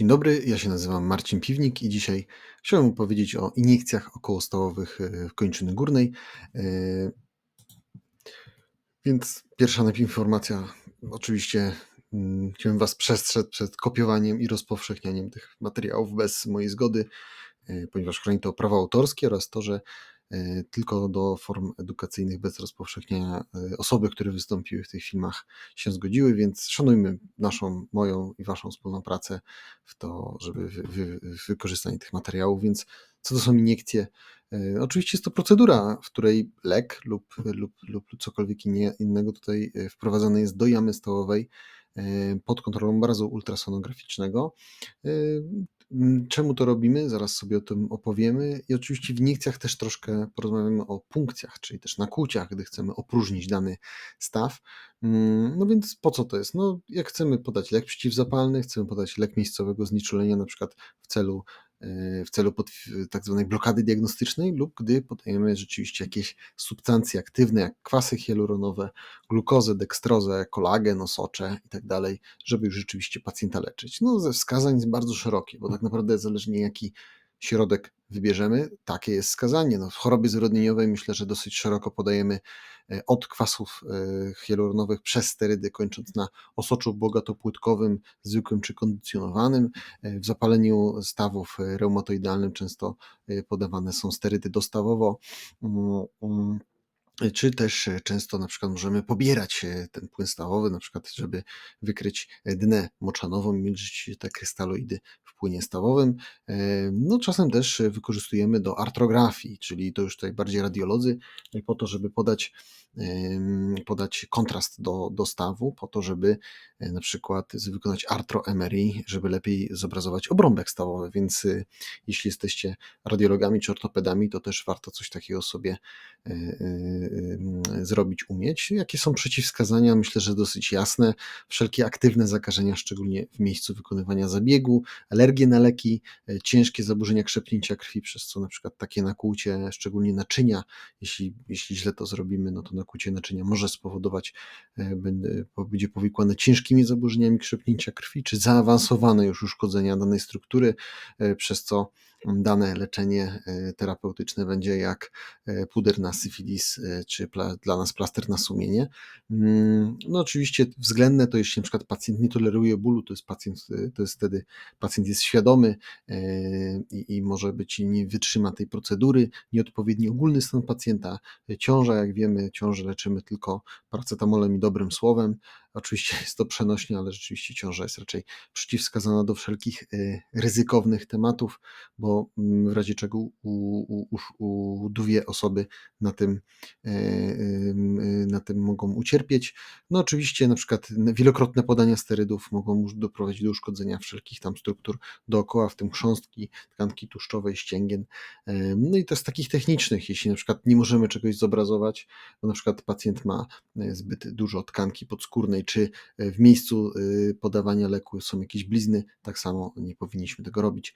Dzień dobry, ja się nazywam Marcin Piwnik i dzisiaj chciałbym powiedzieć o iniekcjach okołostawowych e, w kończyny górnej. E, więc pierwsza informacja, oczywiście mm, chciałem Was przestrzec przed kopiowaniem i rozpowszechnianiem tych materiałów bez mojej zgody, e, ponieważ chroni to prawo autorskie oraz to, że tylko do form edukacyjnych bez rozpowszechniania e, osoby, które wystąpiły w tych filmach się zgodziły, więc szanujmy naszą, moją i waszą wspólną pracę w to, żeby wy, wy, wykorzystanie tych materiałów, więc co to są iniekcje? E, oczywiście jest to procedura, w której lek lub, lub, lub cokolwiek innego tutaj wprowadzany jest do jamy stołowej pod kontrolą obrazu ultrasonograficznego. Mm, czemu to robimy? Zaraz sobie o tym opowiemy. I oczywiście w iniekcjach też troszkę porozmawiamy o punkcjach, czyli też nakłuciach, gdy chcemy opróżnić dany staw. Mm, no więc po co to jest? No, jak chcemy podać lek przeciwzapalny, chcemy podać lek miejscowego znieczulenia, na przykład w celu w celu tak zwanej blokady diagnostycznej lub gdy podajemy rzeczywiście jakieś substancje aktywne jak kwasy hialuronowe, glukozę, dekstrozę, kolagen, osocze tak dalej, żeby już rzeczywiście pacjenta leczyć. No ze wskazań jest bardzo szerokie, bo tak naprawdę zależnie jaki środek wybierzemy, takie jest skazanie. No, w chorobie zrodnieniowej myślę, że dosyć szeroko podajemy e, od kwasów e, hialuronowych przez sterydy, kończąc na osoczu bogatopłytkowym, zwykłym czy kondycjonowanym. E, w zapaleniu stawów reumatoidalnym często podawane są sterydy dostawowo. Mm, mm, czy też często na przykład możemy pobierać ten płyn stawowy, na przykład żeby wykryć dnę moczanową mieć te krystaloidy płynie stawowym. No czasem też wykorzystujemy do artrografii, czyli to już tutaj bardziej radiolodzy, po to, żeby podać podać kontrast do, do stawu, po to, żeby na przykład wykonać artroemerii, żeby lepiej zobrazować obrąbek stawowy, więc jeśli jesteście radiologami czy ortopedami, to też warto coś takiego sobie zrobić, umieć. Jakie są przeciwwskazania? Myślę, że dosyć jasne. Wszelkie aktywne zakażenia, szczególnie w miejscu wykonywania zabiegu, na leki, e, ciężkie zaburzenia krzepnięcia krwi, przez co na przykład takie nakłucie, szczególnie naczynia, jeśli, jeśli źle to zrobimy, no to nakłucie naczynia może spowodować, e, będzie powikłane ciężkimi zaburzeniami krzepnięcia krwi, czy zaawansowane już uszkodzenia danej struktury, e, przez co dane leczenie e, terapeutyczne będzie jak e, puder na syfilis, e, czy dla nas plaster na sumienie. Mm, no oczywiście względne to jeśli na przykład pacjent nie toleruje bólu, to jest pacjent, to jest wtedy pacjent jest świadomy i, i może być nie wytrzyma tej procedury, nieodpowiedni ogólny stan pacjenta, ciąża, jak wiemy, ciążę leczymy tylko paracetamolem i dobrym słowem, Oczywiście jest to przenośnie, ale rzeczywiście ciąża jest raczej przeciwwskazana do wszelkich y, ryzykownych tematów, bo mm, w razie czego u, u, u, u dwie osoby na tym, y, y, na tym mogą ucierpieć. No oczywiście na przykład wielokrotne podania sterydów mogą doprowadzić do uszkodzenia wszelkich tam struktur dookoła, w tym chrząstki, tkanki tłuszczowej, ścięgien. No i to z takich technicznych, jeśli na przykład nie możemy czegoś zobrazować, bo na przykład pacjent ma zbyt dużo tkanki podskórnej, czy e, w miejscu e, podawania leku są jakieś blizny, tak samo nie powinniśmy tego robić.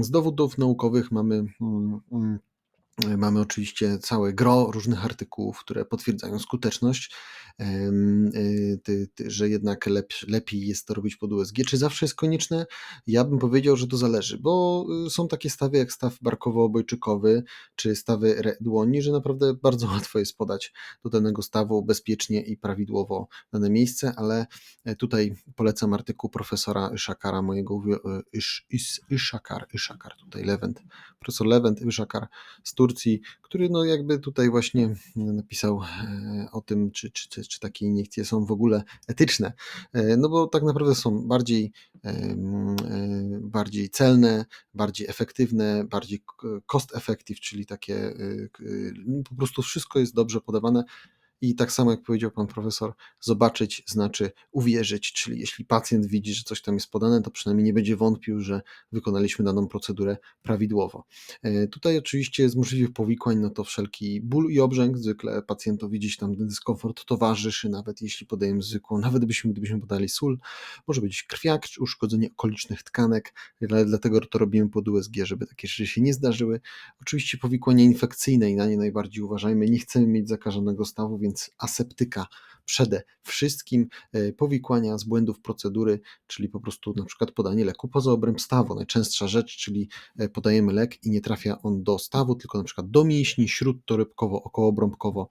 Z dowodów naukowych mamy mm, mm, Mamy oczywiście całe gro różnych artykułów, które potwierdzają skuteczność, y, że jednak lepiej jest to robić pod USG. Czy zawsze jest konieczne? Ja bym powiedział, że to zależy, bo y, są takie stawy jak staw barkowo-obojczykowy, czy stawy dłoni, że naprawdę bardzo łatwo jest podać do danego stawu bezpiecznie i prawidłowo dane miejsce, ale e, tutaj polecam artykuł profesora Iszakara, mojego Isz, Iszakar, Iszakar, tutaj Lewent, profesor Lewent Iszakar Turcji, który no jakby tutaj właśnie napisał e, o tym, czy, czy, czy takie iniekcje są w ogóle etyczne. E, no bo tak naprawdę są bardziej, e, bardziej celne, bardziej efektywne, bardziej cost effective, czyli takie po prostu wszystko jest dobrze podawane i tak samo jak powiedział pan profesor, zobaczyć znaczy uwierzyć, czyli jeśli pacjent widzi, że coś tam jest podane, to przynajmniej nie będzie wątpił, że wykonaliśmy daną procedurę prawidłowo. E, tutaj oczywiście z możliwych powikłań, no to wszelki ból i obrzęk, zwykle pacjentowi gdzieś tam dyskomfort towarzyszy, nawet jeśli podajemy zwykłą, nawet gdybyśmy, gdybyśmy podali sól, może być krwiak czy uszkodzenie okolicznych tkanek, dlatego to robimy pod USG, żeby takie rzeczy się nie zdarzyły. Oczywiście powikłania infekcyjne i na nie najbardziej uważajmy, nie chcemy mieć zakażonego stawu, więc więc aseptyka przede wszystkim e, powikłania z błędów procedury, czyli po prostu na przykład podanie leku poza obręb stawu. Najczęstsza rzecz, czyli e, podajemy lek i nie trafia on do stawu, tylko na przykład do mięśni, śródtorybkowo, okołobrąbkowo.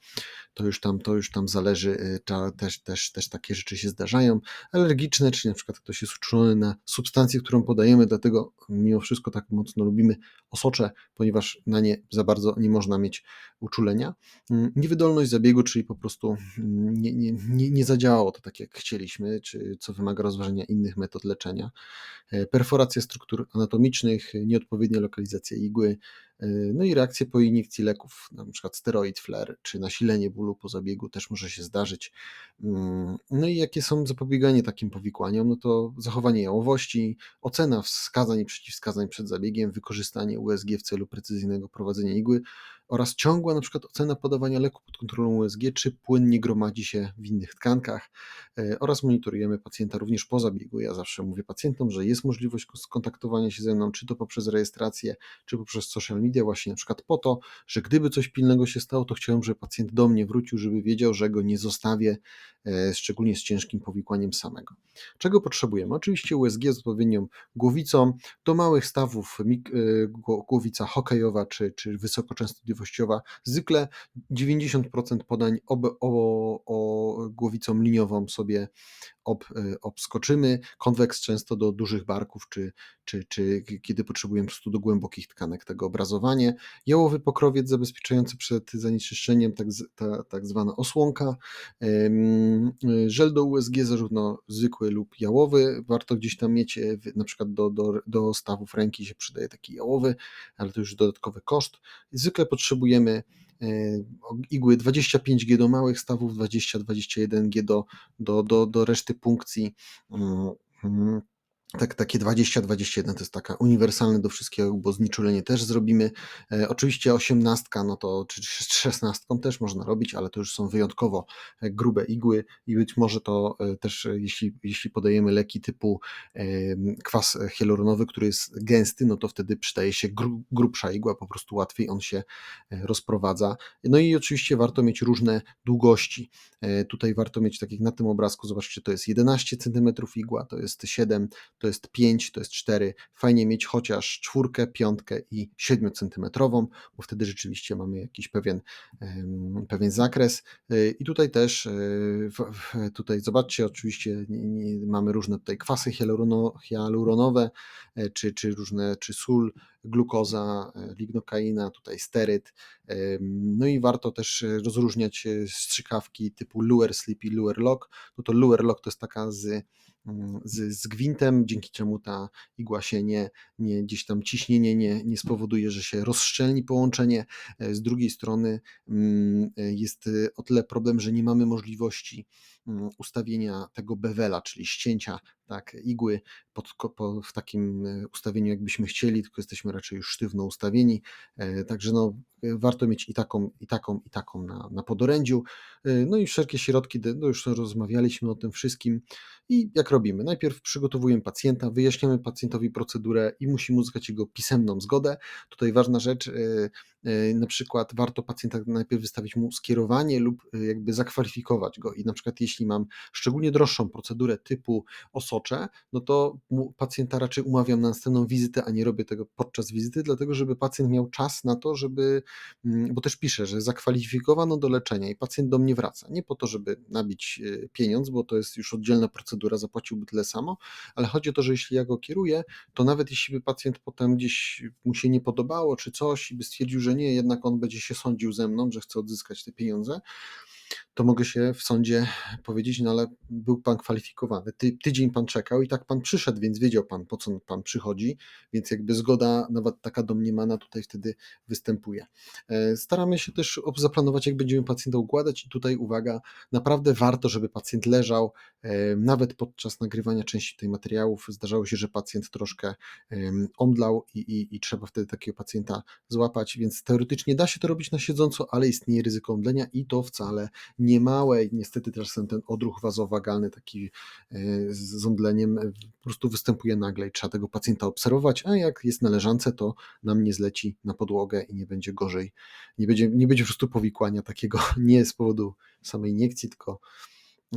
To już tam, to już tam zależy, też, też, też takie rzeczy się zdarzają. Alergiczne, czyli na przykład ktoś jest uczulony na substancję, którą podajemy, dlatego mimo wszystko tak mocno lubimy osocze, ponieważ na nie za bardzo nie można mieć uczulenia. Mm, niewydolność zabiegu, czyli po prostu mm, nie, nie, nie, nie zadziałało to tak jak chcieliśmy, czy co wymaga rozważenia innych metod leczenia. E, perforacja struktur anatomicznych, nieodpowiednia lokalizacja igły, e, no i reakcje po iniekcji leków, na przykład steroid flare, czy nasilenie bólu po zabiegu też może się zdarzyć. Mm, no i jakie są zapobieganie takim powikłaniom? No to zachowanie jałowości, ocena wskazań i przeciwwskazań przed zabiegiem, wykorzystanie USG w celu precyzyjnego prowadzenia igły, oraz ciągła na przykład ocena podawania leku pod kontrolą USG, czy płyn nie gromadzi się w innych tkankach e, oraz monitorujemy pacjenta również po zabiegu. Ja zawsze mówię pacjentom, że jest możliwość skontaktowania się ze mną, czy to poprzez rejestrację, czy poprzez social media, właśnie na przykład po to, że gdyby coś pilnego się stało, to chciałem, żeby pacjent do mnie wrócił, żeby wiedział, że go nie zostawię, szczególnie z ciężkim powikłaniem samego. Czego potrzebujemy? Oczywiście USG z odpowiednią głowicą, do małych stawów e, głowica hokejowa, czy, czy. Zwykle 90% podań ob, o, o głowicą liniową sobie ob, y, obskoczymy. Konweks często do dużych barków, czy, czy, czy kiedy potrzebujemy po prostu do głębokich tkanek tego obrazowanie. Jałowy pokrowiec zabezpieczający przed zanieczyszczeniem, tak, ta, tak zwana osłonka. Żel do USG, zarówno zwykły lub jałowy. Warto gdzieś tam mieć, e, na przykład do, do, do stawów ręki się przydaje taki jałowy, ale to już dodatkowy koszt. Zwykle potrzebujemy e, igły 25G do małych stawów, 20-21G do, do, do, do reszty punkcji. Tak, takie 20-21 to jest taka uniwersalne do wszystkiego, bo znieczulenie też zrobimy. E, oczywiście 18, no to czy 16 też można robić, ale to już są wyjątkowo e, grube igły i być może to e, też, e, jeśli, jeśli podajemy leki typu e, kwas hialuronowy, który jest gęsty, no to wtedy przydaje się gru, grubsza igła, po prostu łatwiej on się rozprowadza. No i oczywiście warto mieć różne długości. E, tutaj warto mieć, tak jak na tym obrazku, zobaczcie, to jest 11 cm igła, to jest 7 to jest 5, to jest 4. Fajnie mieć chociaż czwórkę, piątkę i 7 centymetrową, bo wtedy rzeczywiście mamy jakiś pewien, pewien zakres. Y, I tutaj też, y, tutaj zobaczcie, oczywiście mamy różne tutaj kwasy hialuronowe, e, czy, czy różne, czy sól, glukoza, e, lignokaina, tutaj steryt. No i warto też rozróżniać e, strzykawki typu Lure Sleep i Lure Lock. No to Lure Lock to jest taka z z, z gwintem, dzięki czemu ta igła się nie, nie gdzieś tam ciśnienie nie, nie spowoduje, że się rozszczelni połączenie. E, z drugiej strony mm, e, jest e, o tyle problem, że nie mamy możliwości mm, ustawienia tego bewela, czyli ścięcia tak, igły pod, po, w takim ustawieniu, jakbyśmy chcieli, tylko jesteśmy raczej już sztywno ustawieni. Także no, warto mieć i taką, i taką, i taką na, na podorędziu. No i wszelkie środki, no już rozmawialiśmy o tym wszystkim. I jak robimy? Najpierw przygotowujemy pacjenta, wyjaśniamy pacjentowi procedurę i musimy uzyskać jego pisemną zgodę. Tutaj ważna rzecz, na przykład warto pacjenta najpierw wystawić mu skierowanie lub y, jakby zakwalifikować go. I na przykład jeśli mam szczególnie droższą procedurę typu osocze, no to pacjenta raczej umawiam na następną wizytę, a nie robię tego podczas wizyty, dlatego żeby pacjent miał czas na to, żeby, mm, bo też piszę, że zakwalifikowano do leczenia i pacjent do mnie wraca. Nie po to, żeby nabić pieniądz, bo to jest już oddzielna procedura, zapłaciłby tyle samo, ale chodzi o to, że jeśli ja go kieruję, to nawet jeśli by pacjent potem gdzieś mu się nie podobało czy coś i by stwierdził, że nie, jednak on będzie się sądził ze mną, że chce odzyskać te pieniądze, to mogę się w sądzie powiedzieć, no ale był pan kwalifikowany, Ty, tydzień pan czekał i tak pan przyszedł, więc wiedział pan, po co pan przychodzi, więc jakby zgoda, nawet taka domniemana tutaj wtedy występuje. E, staramy się też zaplanować, jak będziemy pacjenta układać i tutaj uwaga, naprawdę warto, żeby pacjent leżał, e, nawet podczas nagrywania części tej materiałów zdarzało się, że pacjent troszkę omdlał i, i, i trzeba wtedy takiego pacjenta złapać, więc teoretycznie da się to robić na siedząco, ale istnieje ryzyko omdlenia i to wcale niemałe i niestety też ten odruch wazowagalny taki e, z omdleniem e, po prostu występuje nagle i trzeba tego pacjenta obserwować, a jak jest na leżance, to nam nie zleci na podłogę i nie będzie gorzej, nie będzie, nie będzie po prostu powikłania takiego nie z powodu samej iniekcji, tylko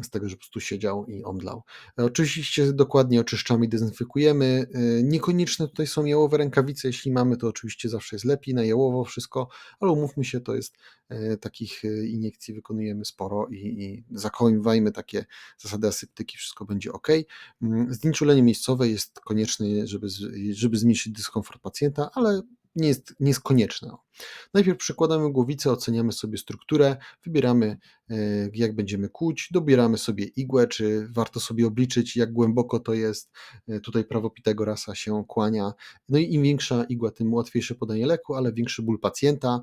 z tego, że po prostu siedział i omdlał. Oczywiście dokładnie oczyszczamy i dezynfekujemy. Y, Niekonieczne tutaj są jałowe rękawice. Jeśli mamy, to oczywiście zawsze jest lepiej na jałowo wszystko, ale umówmy się, to jest e, takich e, iniekcji wykonujemy sporo i, i takie zasady asyptyki, wszystko będzie ok. Mm, Znieczulenie miejscowe jest konieczne, żeby, żeby zmniejszyć dyskomfort pacjenta, ale nie jest, nie jest konieczne. Najpierw przykładamy głowicę, oceniamy sobie strukturę, wybieramy e, jak będziemy kłuć, dobieramy sobie igłę, czy warto sobie obliczyć jak głęboko to jest. E, Tutaj prawo Pitagorasa się kłania. No i im większa igła, tym łatwiejsze podanie leku, ale większy ból pacjenta.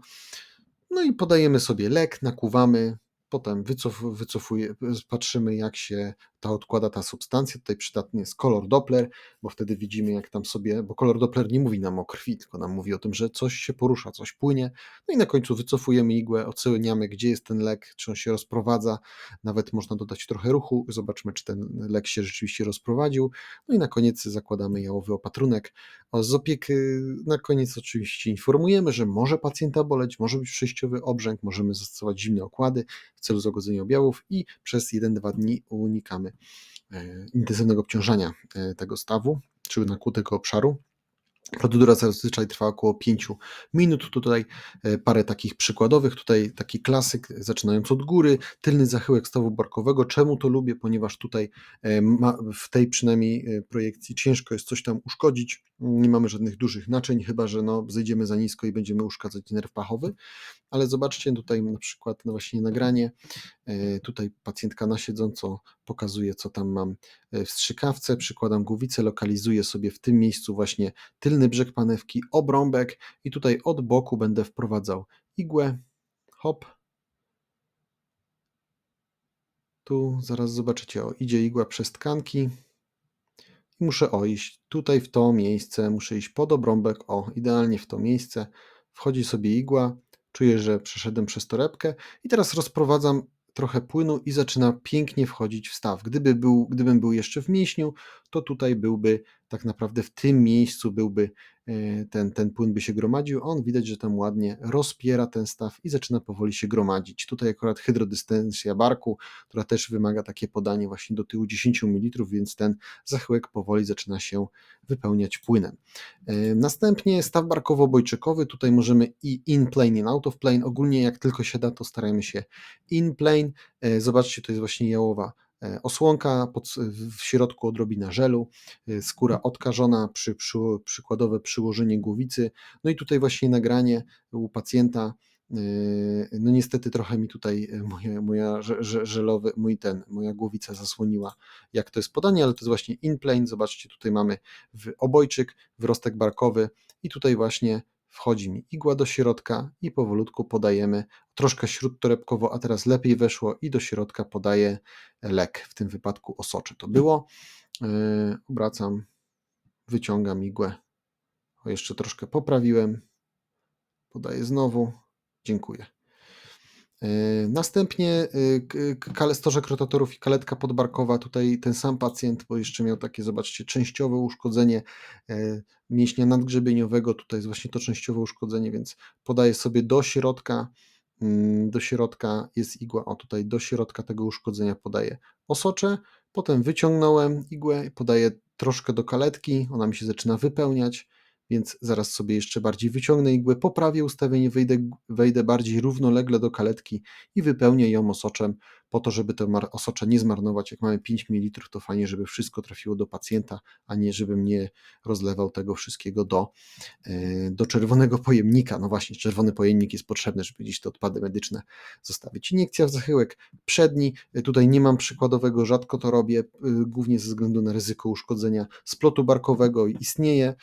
No i podajemy sobie lek, nakłuwamy, potem wycof, wycofuje, patrzymy jak się ta odkłada ta substancja. Tutaj przydatny jest kolor Doppler, bo wtedy widzimy jak tam sobie, bo kolor Doppler nie mówi nam o krwi, tylko nam mówi o tym, że coś się porusza, coś płynie. No i na końcu wycofujemy igłę, oceniamy gdzie jest ten lek, czy on się rozprowadza, nawet można dodać trochę ruchu, zobaczmy czy ten lek się rzeczywiście rozprowadził. No i na koniec zakładamy jałowy opatrunek. Z opieki na koniec oczywiście informujemy, że może pacjenta boleć, może być przejściowy obrzęk, możemy zastosować zimne okłady w celu zagodzenia objawów i przez 1-2 dni unikamy e, intensywnego obciążania e, tego stawu czy nakłutego obszaru. Procedura zazwyczaj trwa około 5 minut. Tutaj e, parę takich przykładowych. Tutaj taki klasyk, zaczynając od góry, tylny zachyłek stawu barkowego. Czemu to lubię? Ponieważ tutaj w tej przynajmniej projekcji ciężko jest coś tam uszkodzić. Nie mamy żadnych dużych naczyń, chyba że no, zejdziemy za nisko i będziemy uszkadzać nerw pachowy. Ale zobaczcie tutaj na przykład no właśnie nagranie. E, Tutaj pacjentka na siedząco pokazuje, co tam mam e, w strzykawce. Przykładam głowicę, lokalizuję sobie w tym miejscu właśnie tylny brzeg panewki, obrąbek i tutaj od boku będę wprowadzał igłę. Hop. Tu zaraz zobaczycie, o, idzie igła przez tkanki. I muszę o, iść tutaj w to miejsce, muszę iść pod obrąbek, o, idealnie w to miejsce. Wchodzi sobie igła, czuję, że przeszedłem przez torebkę i teraz rozprowadzam trochę płynu i zaczyna pięknie wchodzić w staw. Gdyby był, gdybym był jeszcze w mięśniu, to tutaj byłby tak naprawdę w tym miejscu byłby e, ten, ten płyn by się gromadził. On widać, że tam ładnie rozpiera ten staw i zaczyna powoli się gromadzić. Tutaj akurat hydrodystensja barku, która też wymaga takie podanie właśnie do tyłu 10 ml, więc ten zachyłek powoli zaczyna się wypełniać płynem. E, Następnie staw barkowo-bojczykowy, tutaj możemy i in plane, i out of plane. Ogólnie jak tylko się da, to starajmy się in plane. E, Zobaczcie, to jest właśnie jałowa osłonka, pod, w środku odrobina żelu, e, skóra odkażona, przy, przy, przykładowe przyłożenie głowicy. No i tutaj właśnie nagranie u pacjenta. e, No niestety trochę mi tutaj e, moja, moja że- że- żelowy, mój ten, moja głowica zasłoniła jak to jest podanie, ale to jest właśnie in plane. Zobaczcie, tutaj mamy obojczyk, wrostek barkowy i tutaj właśnie wchodzi mi igła do środka i powolutku podajemy troszkę śródtorebkowo, a teraz lepiej weszło i do środka podaję lek, w tym wypadku osocze to było. Yy, Obracam, wyciągam igłę. O, jeszcze troszkę poprawiłem. Podaję znowu. Dziękuję. Yy, Następnie yy, kalestorze rotatorów i kaletka podbarkowa. Tutaj ten sam pacjent, bo jeszcze miał takie, zobaczcie, częściowe uszkodzenie yy, mięśnia nadgrzebieniowego. Tutaj jest właśnie to częściowe uszkodzenie, więc podaję sobie do środka. mm, Do środka jest igła. O, tutaj do środka tego uszkodzenia podaję osocze. Potem wyciągnąłem igłę podaję troszkę do kaletki. Ona mi się zaczyna wypełniać więc zaraz sobie jeszcze bardziej wyciągnę igłę, poprawię ustawienie, wejdę, wejdę bardziej równolegle do kaletki i wypełnię ją osoczem, po to, żeby to mar- osocze nie zmarnować. Jak mamy 5 ml, to fajnie, żeby wszystko trafiło do pacjenta, a nie żebym nie rozlewał tego wszystkiego do, e, do czerwonego pojemnika. No właśnie, czerwony pojemnik jest potrzebny, żeby gdzieś te odpady medyczne zostawić. Iniekcja w zachyłek przedni, e, tutaj nie mam przykładowego, rzadko to robię, e, głównie ze względu na ryzyko uszkodzenia splotu barkowego istnieje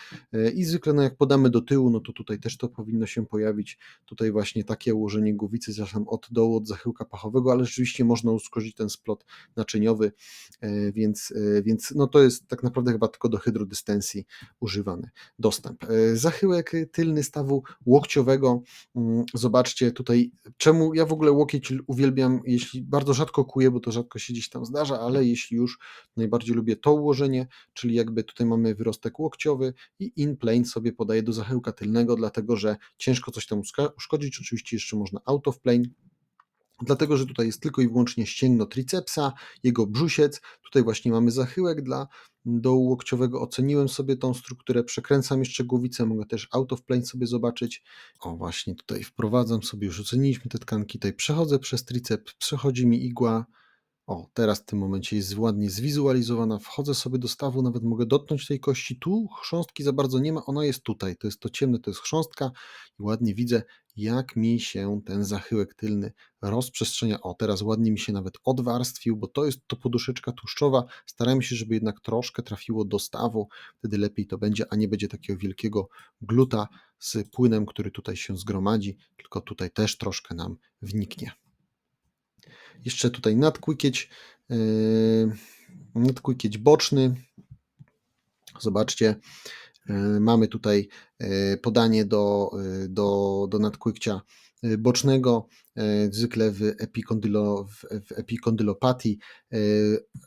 i zwykle no jak podamy do tyłu, no to tutaj też to powinno się pojawić. Tutaj właśnie takie ułożenie głowicy czasem od dołu, od zachyłka pachowego, ale rzeczywiście można uszkodzić ten splot naczyniowy, e, więc, e, więc no to jest tak naprawdę chyba tylko do hydrodystensji używany dostęp. E, Zachyłek tylny stawu łokciowego, mm, zobaczcie tutaj, czemu ja w ogóle łokieć uwielbiam, jeśli bardzo rzadko kuję, bo to rzadko się gdzieś tam zdarza, ale jeśli już najbardziej lubię to ułożenie, czyli jakby tutaj mamy wyrostek łokciowy i in plane sobie podaję do zachyłka tylnego, dlatego że ciężko coś tam uszkodzić. Oczywiście jeszcze można out of plane. Dlatego że tutaj jest tylko i wyłącznie ścięgno tricepsa, jego brzusiec. Tutaj właśnie mamy zachyłek dla dołu łokciowego. Oceniłem sobie tą strukturę, przekręcam jeszcze głowicę, mogę też out of plane sobie zobaczyć. O właśnie tutaj wprowadzam sobie, już oceniliśmy te tkanki, tutaj przechodzę przez triceps, przechodzi mi igła, o, teraz w tym momencie jest ładnie zwizualizowana. Wchodzę sobie do stawu, nawet mogę dotknąć tej kości. Tu chrząstki za bardzo nie ma, ona jest tutaj. To jest to ciemne, to jest chrząstka i ładnie widzę, jak mi się ten zachyłek tylny rozprzestrzenia. O, teraz ładnie mi się nawet odwarstwił, bo to jest to poduszeczka tłuszczowa. Starajmy się, żeby jednak troszkę trafiło do stawu, wtedy lepiej to będzie, a nie będzie takiego wielkiego gluta z płynem, który tutaj się zgromadzi, tylko tutaj też troszkę nam wniknie. Jeszcze tutaj nadkłykieć, yy, nadkłykieć boczny. Zobaczcie, yy, mamy tutaj yy, podanie do, do, do nadkłykcia bocznego, zwykle w, epikondylo, w, epikondylopatii.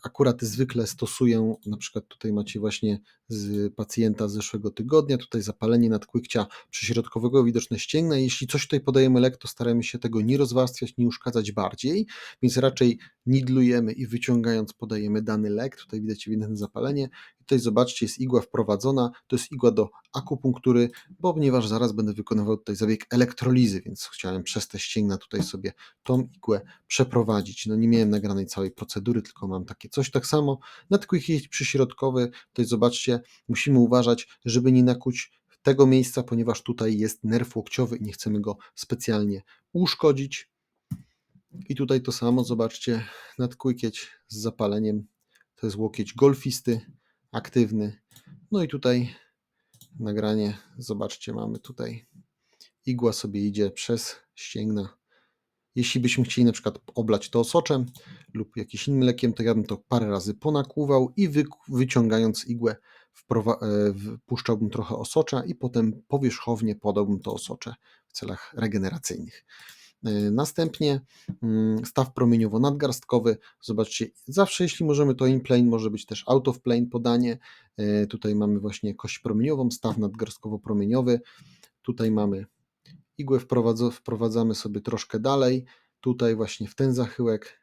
Akurat zwykle stosuję, na przykład tutaj macie właśnie z pacjenta z zeszłego tygodnia, tutaj zapalenie nadkłykcia przyśrodkowego, widoczne ścięgna. Jeśli coś tutaj podajemy lek, to staramy się tego nie rozwarstwiać, nie uszkadzać bardziej, więc raczej nidlujemy i wyciągając podajemy dany lek. Tutaj widać ewidentne zapalenie. Tutaj zobaczcie, jest igła wprowadzona, to jest igła do akupunktury, bo ponieważ zaraz będę wykonywał tutaj zabieg elektrolizy, więc chciałem przez te ścięgna tutaj sobie tą igłę przeprowadzić. No nie miałem nagranej całej procedury, tylko mam takie coś. Tak samo nadkłykieć przyśrodkowy, tutaj zobaczcie, musimy uważać, żeby nie nakuć tego miejsca, ponieważ tutaj jest nerw łokciowy i nie chcemy go specjalnie uszkodzić. I tutaj to samo, zobaczcie, nadkłykieć z zapaleniem, to jest łokieć golfisty, aktywny. No i tutaj nagranie, zobaczcie, mamy tutaj igła sobie idzie przez ścięgna. Jeśli byśmy chcieli na przykład oblać to osoczem lub jakimś innym lekiem, to ja bym to parę razy ponakłuwał i wy, wyciągając igłę e, wpuszczałbym trochę osocza i potem powierzchownie podałbym to osocze w celach regeneracyjnych. E, następnie mm, staw promieniowo-nadgarstkowy. Zobaczcie, zawsze jeśli możemy to in plane, może być też out of plane podanie. E, tutaj mamy właśnie kość promieniową, staw nadgarstkowo-promieniowy. Tutaj mamy igłę, wprowadzamy sobie troszkę dalej. Tutaj właśnie w ten zachyłek.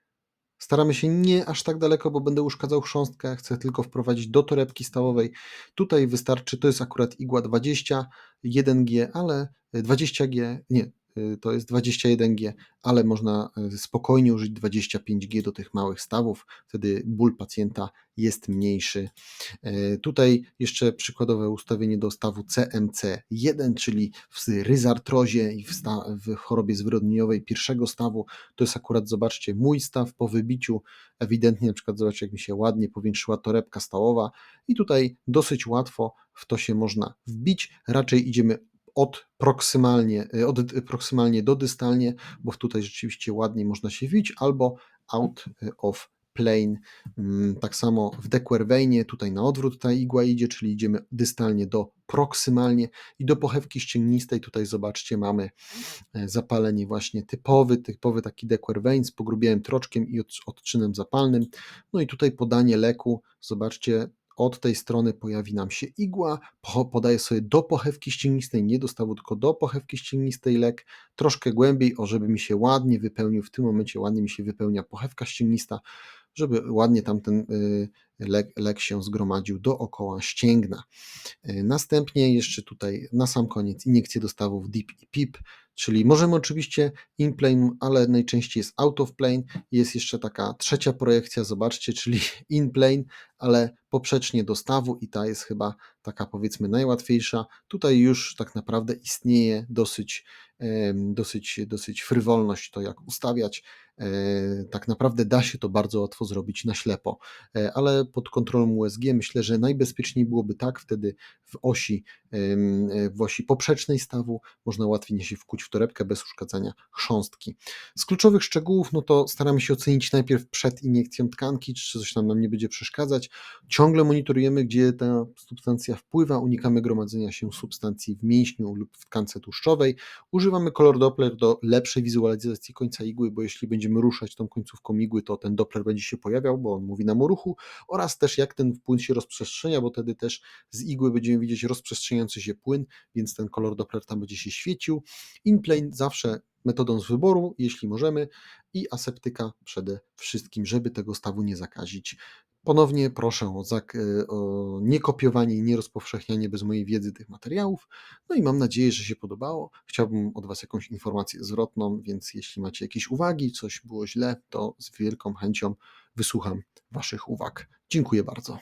Staramy się nie aż tak daleko, bo będę uszkadzał chrząstkę. Chcę tylko wprowadzić do torebki stawowej. Tutaj wystarczy, to jest akurat igła 20, 1G, ale 20G, nie, to jest 21G, ale można y, spokojnie użyć 25G do tych małych stawów, wtedy ból pacjenta jest mniejszy. Y, tutaj jeszcze przykładowe ustawienie do stawu CMC1, czyli w ryzartrozie i w, w chorobie zwyrodnieniowej pierwszego stawu. To jest akurat, zobaczcie, mój staw po wybiciu, ewidentnie na przykład zobaczcie, jak mi się ładnie powiększyła torebka stałowa i tutaj dosyć łatwo w to się można wbić. Raczej idziemy od proksymalnie, y, od proksymalnie do dystalnie, bo tutaj rzeczywiście ładniej można się widzieć, albo out y, of plane. Mm, tak samo w Dequerveinie, tutaj na odwrót ta igła idzie, czyli idziemy dystalnie do proksymalnie i do pochewki ścięgnistej tutaj zobaczcie mamy e, zapalenie właśnie typowy, typowy taki Dequervein z pogrubiałym troczkiem i odczynem zapalnym. No i tutaj podanie leku, zobaczcie od tej strony pojawi nam się igła, podaję sobie do pochewki ścięgnistej, nie do stawu, tylko do pochewki ścięgnistej lek, troszkę głębiej, o żeby mi się ładnie wypełnił, w tym momencie ładnie mi się wypełnia pochewka ścięgnista, żeby ładnie tamten y, lek, lek się zgromadził dookoła ścięgna. Y, następnie jeszcze tutaj na sam koniec iniekcje do stawów DIP i PIP, czyli możemy oczywiście in plane, ale najczęściej jest out of plane. Jest jeszcze taka trzecia projekcja, zobaczcie, czyli in plane, ale poprzecznie do stawu i ta jest chyba taka powiedzmy najłatwiejsza. Tutaj już tak naprawdę istnieje dosyć, dosyć, dosyć frywolność to jak ustawiać. E, tak naprawdę da się to bardzo łatwo zrobić na ślepo, e, ale pod kontrolą USG myślę, że najbezpieczniej byłoby tak, wtedy w osi, w osi poprzecznej stawu można łatwiej się wkuć w torebkę bez uszkadzania chrząstki. Z kluczowych szczegółów, no to staramy się ocenić najpierw przed iniekcją tkanki, czy coś nam, nam nie będzie przeszkadzać. Ciąg ciągle monitorujemy, gdzie ta substancja wpływa, unikamy gromadzenia się substancji w mięśniu lub w tkance tłuszczowej. Używamy kolor Doppler do lepszej wizualizacji końca igły, bo jeśli będziemy ruszać tą końcówką igły, to ten Doppler będzie się pojawiał, bo on mówi nam o ruchu oraz też jak ten płyn się rozprzestrzenia, bo wtedy też z igły będziemy widzieć rozprzestrzeniający się płyn, więc ten kolor Doppler tam będzie się świecił. Inplane zawsze metodą z wyboru, jeśli możemy, i aseptyka przede wszystkim, żeby tego stawu nie zakazić. Ponownie proszę o, zak- e, o niekopiowanie i nierozpowszechnianie bez mojej wiedzy tych materiałów. No i mam nadzieję, że się podobało. Chciałbym od Was jakąś informację zwrotną, więc jeśli macie jakieś uwagi, coś było źle, to z wielką chęcią wysłucham Waszych uwag. Dziękuję bardzo.